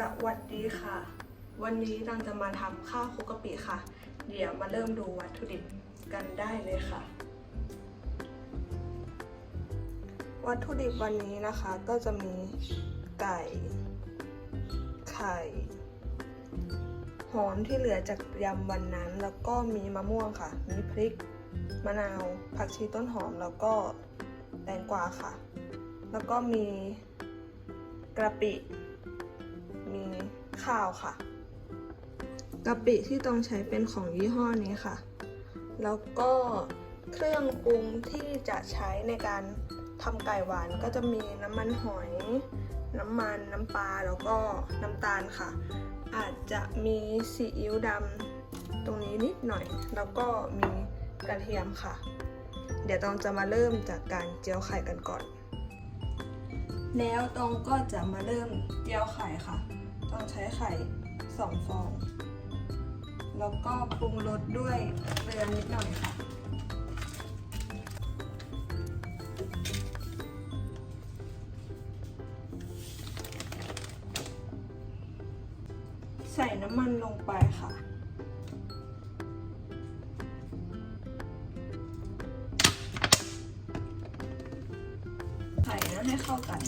สวัสดีค่ะ วันนี้เราจะมาทำข้าวคุกกะปิค่ะ เดี๋ยวมาเริ่มดูวัตถุดิบกันได้เลยค่ะ วัตถุดิบวันนี้นะคะก็จะมีไก่ ไข่หอมที่เหลือจากยำวันนั้น แล้วก็มีมะม่วงค่ะ มีพริก มะนาว ผักชีต้นหอมแล้วก็แตงกวาค่ะ แล้วก็มีกระปิ ข้าวค่ะกะปิที่ต้องใช้เป็นของยี่ห้อนี้ค่ะ แล้วก็เครื่องปรุงที่จะใช้ในการทำไก่หวานก็จะมีน้ำมันหอย น้ำมันน้ำปลาแล้วก็น้ำตาลค่ะ อาจจะมีซีอิ๊วดำตรงนี้นิดหน่อย แล้วก็มีกระเทียมค่ะ เดี๋ยวตองจะมาเริ่มจากการเจียวไข่กันก่อน แล้วตองก็จะมาเริ่มเจียวไข่ค่ะ ต้องใช้ไข่สองฟอง แล้วก็ปรุงรสด้วยเกลือนิดหน่อยค่ะ ใส่น้ำมันลงไปค่ะใส่นะให้เข้ากัน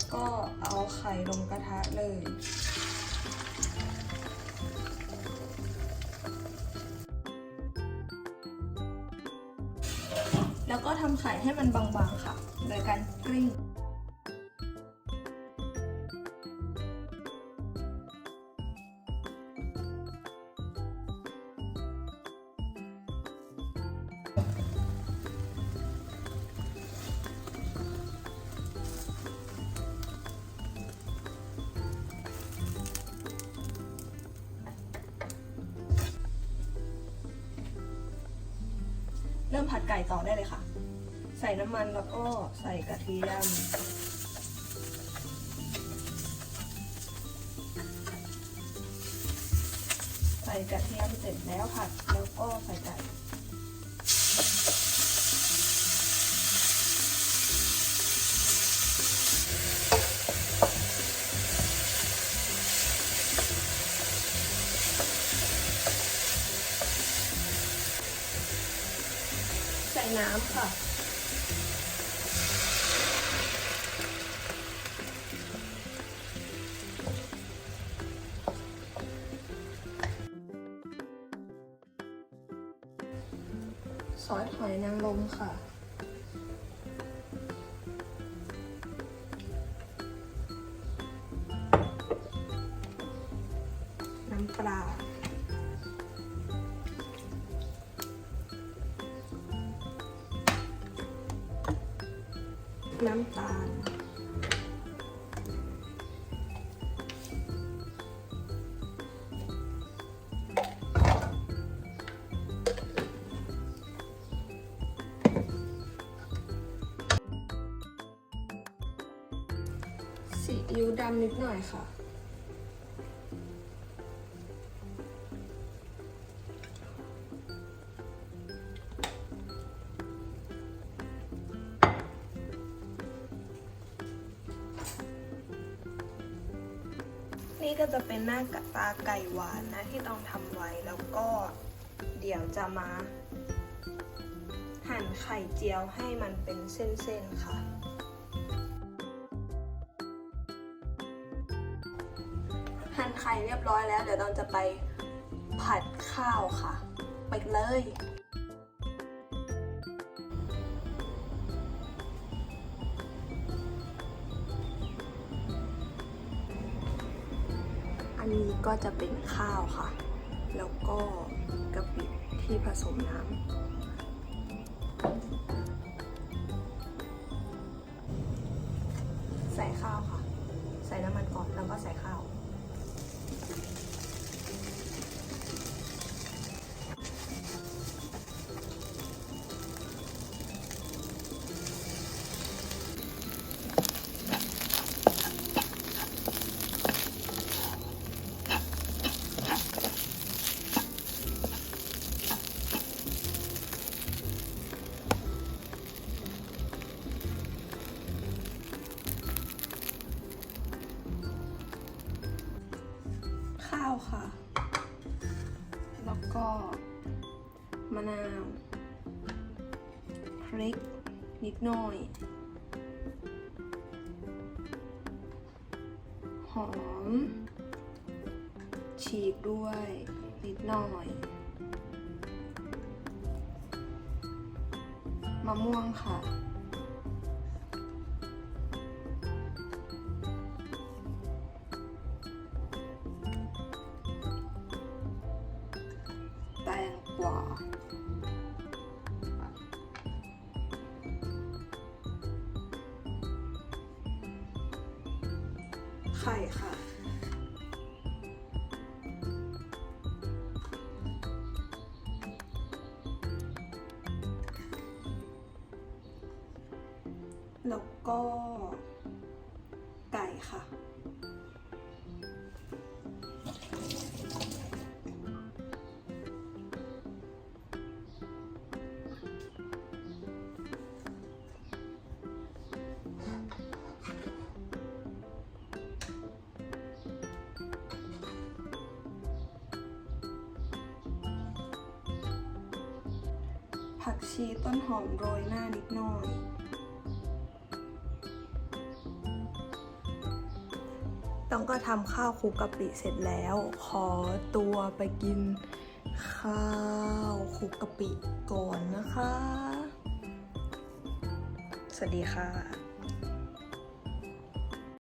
แล้วก็เอาไข่ลงกระทะเลย แล้วก็ทำไข่ให้มันบางๆค่ะ โดยการกลิ้ง ริ่มผัดไก่ต่อได้เลยค่ะ ใส่น้ำมันแล้วก็ใส่กระเทียมใส่กระเทียมเสร็จแล้วผัดแล้วก็ใส่ไก่ น้ำค่ะ ซอสหอยนางรมค่ะ น้ำตาลซีอิ๊วดำนิดหน่อยค่ะ นี่ก็จะเป็นหน้ากะตาไก่หวานนะที่ต้องทำไว้แล้วก็เดี๋ยวจะมา หั่นไข่เจียวให้มันเป็นเส้นๆค่ะ หั่นไข่เรียบร้อยแล้ว เดี๋ยวเราจะไปผัดข้าวค่ะ ไปเลย นี้ก็จะเป็นข้าวค่ะ แล้วก็กะปิที่ผสมน้ำาวค่ะ แล้วก็มะนาวพริกนิดหน่อย หอม ฉีกด้วยนิดหน่อย มะม่วงค่ะ กวาไข่ค่ะแล้วก็ ผักชีต้นหอมโรยหน้านิดหน่อย ต้องก็ทำข้าวคลุกกะปิเสร็จแล้ว ขอตัวไปกินข้าวคลุกกะปิก่อนนะคะ สวัสดีค่ะ